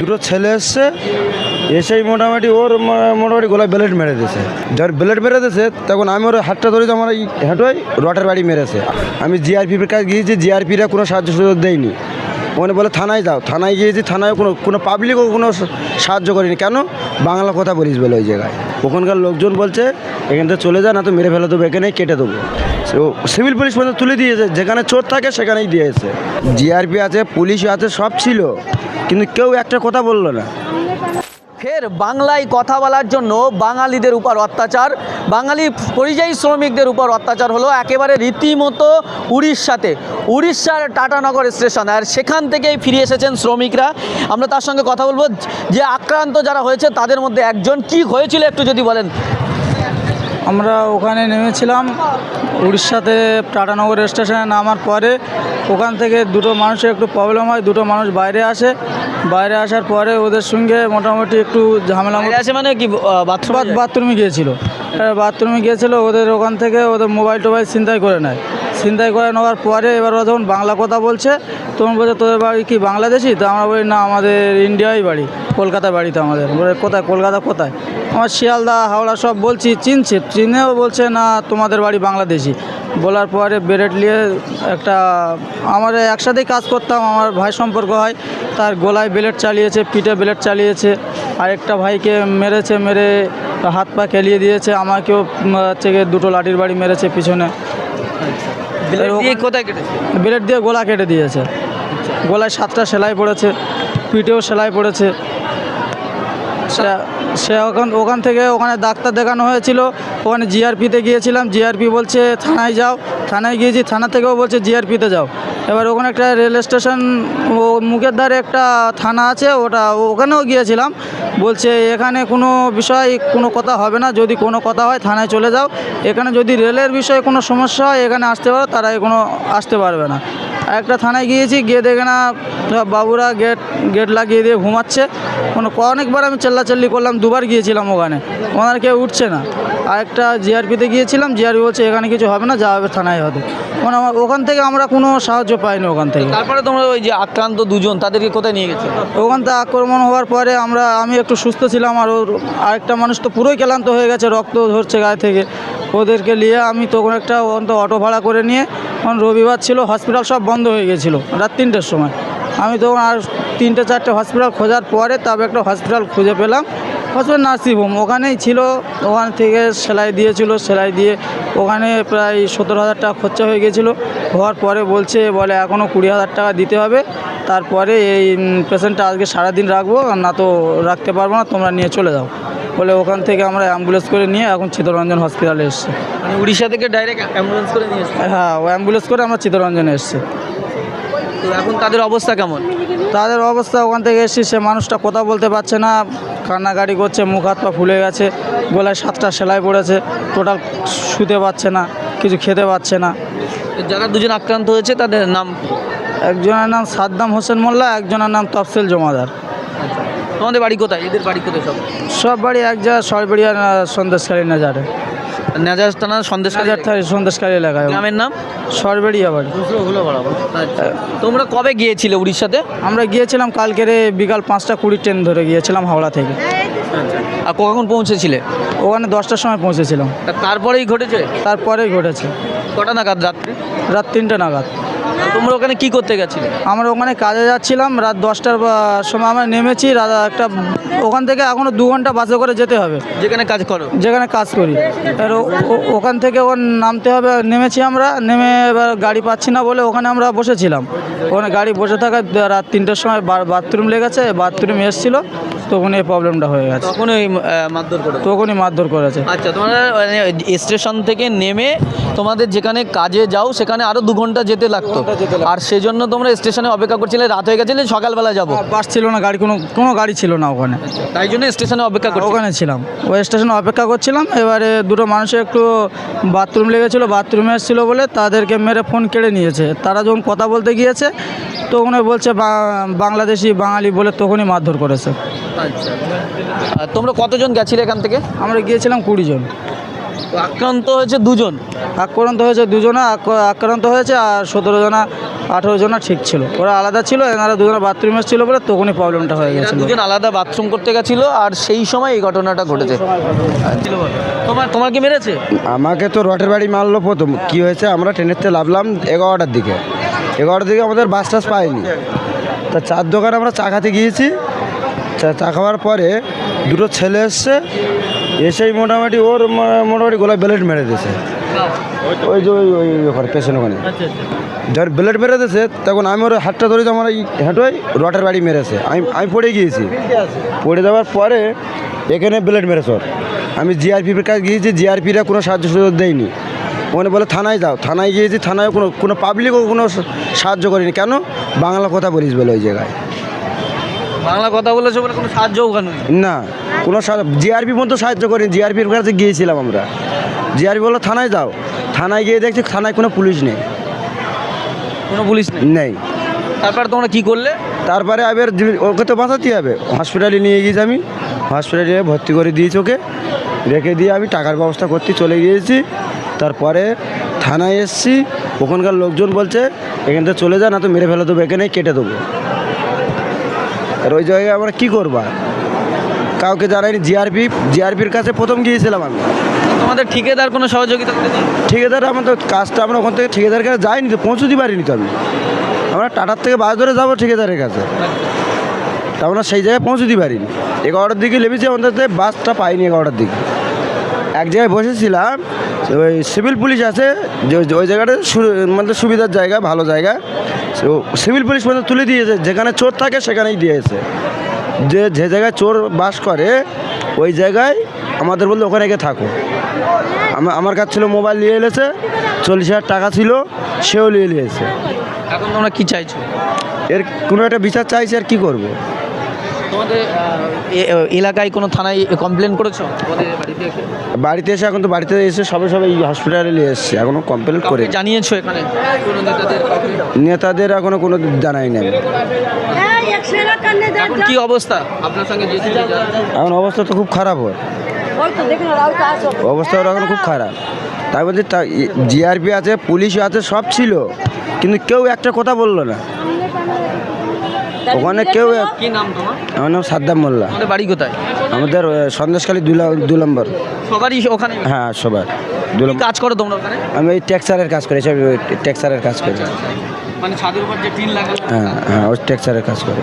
দুটো ছেলে এসছে, এসেই মোটামুটি ওর মোটামুটি গলায় ব্লেড মেরে দিয়েছে। যখন ব্লেড মেরে দিয়েছে, তখন আমি ওর হাতটা ধরে আমার এই হেঁটোয় রটের বাড়ি মেরেছে। আমি জিআরপির কাছে গিয়েছি জিআরপিরা কোনো সাহায্য সুযোগ দেয়নি। ওখানে বলে, থানায় যাও। থানায় গিয়েছি, থানায় কোনো কোনো পাবলিকও কোনো সাহায্য করেনি। কেন? বাংলা কথা বলিস বলে ওই জায়গায়। ওখানকার লোকজন বলছে, এখান থেকে চলে যা, না তো মেরে ফেলে দেবো, এখানেই কেটে দেবো। সিভিল পুলিশ পর্যন্ত তুলে দিয়েছে, যেখানে চোর থাকে সেখানেই দিয়েছে। জিআরপি আছে পুলিশ আছে, সব ছিল। কিন্তু কেউ একটা কথা বলল না। ফের বাংলায় কথা বলার জন্য বাঙালিদের উপর অত্যাচার। বাঙালি পরিযায়ী শ্রমিকদের উপর অত্যাচার হলো একেবারে রীতিমতো উড়িষ্যাতে। উড়িষ্যার টাটানগর স্টেশন, আর সেখান থেকেই ফিরে এসেছেন শ্রমিকরা। আমরা তার সঙ্গে কথা বলব যে আক্রান্ত যারা হয়েছে, তাদের মধ্যে একজন কি হয়েছিল একটু যদি বলেন? আমরা ওখানে নেমেছিলাম উড়িষ্যাতে টাটানগর স্টেশনে নামার পরে ওখান থেকে দুটো মানুষের একটু প্রবলেম হয় দুটো মানুষ বাইরে আসে। বাইরে আসার পরে ওদের সঙ্গে মোটামুটি একটু ঝামেলা আছে মানে কি বাথরুম বাথ- বাথরুমে গিয়েছিল। বাথরুমে গিয়েছিল ওদের ওখান থেকে ওদের মোবাইল টোবাইল চিন্তাই করে নেয়। ছিনতাই করে নেওয়ার পরে এবার ওরা যখন বাংলা কথা বলছে, তখন বলছে, তোদের বাড়ি কি বাংলাদেশি? তো আমরা বলি, না, আমাদের ইন্ডিয়াই বাড়ি, কলকাতা বাড়িতে আমাদের। বলে, কোথায়, কলকাতা কোথায়? আমার শিয়ালদা, হাওড়া সব বলছি, চিনছে। চিনেও বলছে, না, তোমাদের বাড়ি বাংলাদেশি। বলার পরে বেরেট নিয়ে একটা, আমার একসাথেই কাজ করতাম, আমার ভাই সম্পর্ক হয়, তার গলায় বেলেট চালিয়েছে, পিঠে বেলেট চালিয়েছে, আরেকটা ভাইকে মেরেছে, মেরে হাত পা খেলিয়ে দিয়েছে, আমাকেও হচ্ছে দুটো লাঠির বাড়ি মেরেছে পিছনে। কোথায় কেটেছে? ব্লেড দিয়ে গোলা কেটে দিয়েছে। গলায় সাতটা সেলাই পড়েছে পিঠেও সেলাই পড়েছে। সে- সে ওখান ওখান থেকে ওখানে ডাক্তার দেখানো হয়েছিল। ওখানে জিআরপিতে গিয়েছিলাম। জিআরপি বলছে থানায় যাও। থানায় গিয়েছি থানা থেকেও বলছে জিআরপিতে যাও। এবার ওখানে একটা রেল স্টেশন, ও মুখের ধারে একটা থানা আছে, ওটা ওখানেও গিয়েছিলাম। বলছে, এখানে কোনো বিষয়, কোনো কথা হবে না। যদি কোনো কথা হয়, থানায় চলে যাও। এখানে যদি রেলের বিষয়ে কোনো সমস্যা হয়, এখানে আসতে পারো। তারা কোনো আসতে পারবে না। একটা থানায় গিয়েছি গিয়ে দেখে না বাবুরা গেট গেট লাগিয়ে দিয়ে ঘুমাচ্ছে। কোনো অনেকবার আমি চেল্লাচেল্লি করলাম দুবার গিয়েছিলাম ওখানে। ওনার কেউ উঠছে না। আরেকটা জিআরপিতে গিয়েছিলাম জিআরপি বলছে এখানে কিছু হবে না যা হবে থানায় হবে। মানে আমার ওখান থেকে আমরা কোনো সাহায্য পাইনি ওখান থেকে। তারপরে তোমরা ওই যে আক্রান্ত দুজন তাদেরকে কোথায় নিয়ে গেছো? ওখান থেকে আক্রমণ হওয়ার পরে আমরা আমি একটু সুস্থ ছিলাম আর ওর আরেকটা মানুষ তো পুরোই ক্লান্ত হয়ে গেছে রক্ত ধরছে গায়ে থেকে। ওদেরকে নিয়ে আমি তখন একটা অন্ত অটো ভাড়া করে নিয়ে, তখন রবিবার ছিল হসপিটাল সব বন্ধ হয়ে গেছিল, রাত তিনটের সময়। আমি তখন আর তিনটে, চারটে হসপিটাল খোঁজার পরে তবে একটা হসপিটাল খুঁজে পেলাম। হসপিটাল নার্সিংহোম ওখানেই ছিল, ওখান থেকে সেলাই দিয়েছিল, সেলাই দিয়ে ওখানে প্রায় সত্তর হাজার টাকা খরচা হয়ে গেছিল। হওয়ার পরে বলছে, বলে এখনও কুড়ি হাজার টাকা দিতে হবে, তারপরে এই পেশেন্টটা আজকে সারাদিন রাখব, না তো রাখতে পারব না, তোমরা নিয়ে চলে যাও। বলে ওখান থেকে আমরা অ্যাম্বুলেন্স করে নিয়ে এখন চিত্তরঞ্জন হসপিটালে এসছি। মানে উড়িষ্যা থেকে ডাইরেক্ট অ্যাম্বুলেন্স করে নিয়ে এসছো হ্যাঁ ও অ্যাম্বুলেন্স করে আমরা চিত্তরঞ্জনে এসছি। তো এখন তাদের অবস্থা কেমন? তাদের অবস্থা ওখান থেকে এসেছি সে মানুষটা কথা বলতে পারছে না কান্নাকাটি করছে মুখ হাত পা ফুলে গেছে গলায় সাতটা সেলাই পড়েছে টোটাল শুতে পারছে না কিছু খেতে পারছে না। যারা দুজন আক্রান্ত হয়েছে তাদের নাম একজনের নাম সাদ্দাম হোসেন মোল্লা একজনের নাম তফসিল জমাদার। তোমাদের বাড়ি কোথায়? এদের বাড়ি কোথায় সব? সব বাড়ি এক জায়গা সরবেড়িয়া সন্দেশকারী নাজারে। নেজাজ থাই সন্দেশকারী এলাকায়। গ্রামের নাম? সরবেড়িয়া বাড়ি। আচ্ছা। তোমরা কবে গিয়েছিলে উড়িষ্যাতে? আমরা গিয়েছিলাম কালকেরে বিকাল পাঁচটা কুড়ি ট্রেন ধরে গিয়েছিলাম হাওড়া থেকে। আর কখন পৌঁছেছিলে? ওখানে দশটার সময় পৌঁছেছিলাম। তারপরেই ঘটেছে? তারপরেই ঘটেছে। কটা নাগাদ রাত্রে? রাত তিনটে নাগাদ। তোমরা ওখানে কি করতে গেছিলে? আমরা ওখানে কাজে যাচ্ছিলাম রাত দশটার সময় আমরা নেমেছি রাত একটা ওখান থেকে এখনও দু ঘণ্টা বাসে করে যেতে হবে। যেখানে কাজ করো। যেখানে কাজ করি। এবার ওখান থেকে ওর নামতে হবে নেমেছি আমরা নেমে এবার গাড়ি পাচ্ছি না বলে ওখানে আমরা বসেছিলাম। ওখানে গাড়ি বসে থাকা রাত তিনটের সময় বাথরুম লেগেছে বাথরুম এসেছিল তখন এই প্রবলেমটা হয়ে গেছে। তখন ওই মারধর করে তখনই মারধর করেছে। আচ্ছা তোমরা মানে স্টেশন থেকে নেমে তোমাদের যেখানে কাজে যাও সেখানে আরও দু ঘণ্টা যেতে লাগতো আর সেই জন্য তোমরা স্টেশনে অপেক্ষা করছিলে রাত হয়ে গেছিলে সকালবেলা যাব। বাস ছিল না গাড়ি কোনো কোনো গাড়ি ছিল না ওখানে। তাই জন্য স্টেশনে অপেক্ষা করছি। ওখানে ছিলাম। ওই স্টেশনে অপেক্ষা করছিলাম এবারে দুটো মানুষের একটু বাথরুম লেগেছিলো বাথরুমে এসেছিল বলে তাদেরকে মেরে ফোন কেড়ে নিয়েছে। তারা যখন কথা বলতে গিয়েছে তখন ওই বলছে বাংলাদেশি বাঙালি বলে তখনই মারধর করেছে। আচ্ছা। তোমরা কতজন গেছিলে এখান থেকে? আমরা গিয়েছিলাম কুড়ি জন। আক্রান্ত হয়েছে দুজন? আক্রান্ত হয়েছে দুজনা আক্রান্ত হয়েছে আর সতেরো জনা আঠেরো জনা ঠিক ছিল। ওরা আলাদা ছিল এনারা দুজনা বাথরুমে এসেছিল বলে তখনই প্রবলেমটা হয়ে গেছে দুজন আলাদা বাথরুম করতে গেছিল আর সেই সময় এই ঘটনাটা ঘটেছে। তোমার তোমার কি মেরেছে? আমাকে তো রটের বাড়ি মারলো প্রথম। কি হয়েছে? আমরা ট্রেনের থেকে লাভলাম এগারোটার দিকে। এগারোটার দিকে আমাদের বাস টাস পাইনি তা চার দোকানে আমরা চা খাতে গিয়েছি। চা চা খাওয়ার পরে দুটো ছেলে এসছে। এসেই মোটামুটি ওর মোটামুটি গলায় ব্লেড মেরে দিয়েছে। ওই যে ওই ওই ওখানে পেছনে ওখানে। যখন ব্লেড মেরে দিয়েছে তখন আমি ওর হাতটা ধরে আমার এই হেঁটোই রটের বাড়ি মেরেছে। আমি আমি পড়ে গিয়েছি। পড়ে যাওয়ার পরে এখানে ব্লেড মেরেছে ওর। আমি জিআরপির কাছে গিয়েছি জিআরপিরা কোনো সাহায্য সুযোগ দেয়নি। ওখানে বলে থানায় যাও। থানায় গিয়েছি থানায় কোনো কোনো পাবলিকও কোনো সাহায্য করেনি। কেন? বাংলা কথা বলিস বলে ওই জায়গায়। বাংলা কথা বলেছে বলে কোনো সাহায্য ওখানে না। কোনো জিআরপি পর্যন্ত সাহায্য করেনি। জিআরপির কাছে গিয়েছিলাম আমরা। জিআরপি বলল থানায় যাও। থানায় গিয়ে দেখছি থানায় কোনো পুলিশ নেই। কোনো পুলিশ নেই? নেই। তারপর তোমরা কি করলে? তারপরে আবার ওকে তো বাঁচাতে হবে। হসপিটালে নিয়ে গিয়েছি আমি। হসপিটালে ভর্তি করে দিয়েছি ওকে। রেখে দিয়ে আমি টাকার ব্যবস্থা করতে চলে গিয়েছি। তারপরে থানায় এসছি। ওখানকার লোকজন বলছে এখান থেকে চলে যা না তো মেরে ফেলে দেবো এখানে কেটে দেবো। আর ওই জায়গায় আমরা কী করবা? কাউকে জানাইনি জিআরপি জিআরপির কাছে প্রথম গিয়েছিলাম আমি। তোমাদের ঠিকাদার কোনো সহযোগিতা ঠিকাদার আমাদের কাজটা আমরা ওখান থেকে ঠিকাদারের কাছে যাইনি তো পৌঁছতে পারিনি তো আমি। আমরা টাটার থেকে বাস ধরে যাব ঠিকাদারের কাছে। তা আমরা সেই জায়গায় পৌঁছতে পারিনি। এগারোটার দিকে লেবেছি আমাদের বাসটা পাইনি এগারোটার দিকে। এক জায়গায় বসেছিলাম ওই সিভিল পুলিশ আছে যে ওই জায়গাটা মানে সুবিধার জায়গা ভালো জায়গা। সিভিল পুলিশ পর্যন্ত তুলে দিয়েছে যেখানে চোর থাকে সেখানেই দিয়েছে। যে যে জায়গায় চোর বাস করে ওই জায়গায় আমাদের বলল ওখানে গিয়ে থাকো আমার আমার কাছে ছিল মোবাইল নিয়ে এলেছে চল্লিশ হাজার টাকা ছিল সেও নিয়ে নিয়েছে এখন তোমরা কী চাইছো এর কোনো একটা বিচার চাইছে আর কি করব। তোমাদের এলাকায় কোনো থানায় কমপ্লেন করেছ বাড়িতে এসে? এখন তো বাড়িতে এসে সবে সবে এই হসপিটালে নিয়ে এসছে এখনও কমপ্লেন করে জানিয়েছো এখানে নেতাদের? এখনও কোনো জানাই না আমি। এখন কি অবস্থা? আপনার সঙ্গে? এখন অবস্থা তো খুব খারাপ হয়। অবস্থা এখন খুব খারাপ। তাই বলছি জিআরপি আছে পুলিশ আছে, সব ছিল। কিন্তু কেউ একটা কথা বলল না। ওখানে কেউ কি নাম তোমার? আমার নাম সাদ্দাম মোল্লা। আমাদের বাড়ি কোথায়? আমাদের সন্দেশখালী দু দু নম্বর সবারই ওখানে? হ্যাঁ সবার। দু নম্বর কাজ করো তোমরা ওখানে? আমি ওই টেক্সারের কাজ করি সব টেক্সারের কাজ করি। মানে ছাদের উপর যে টিন লাগানো? হ্যাঁ হ্যাঁ ওই টেক্সারের কাজ করি।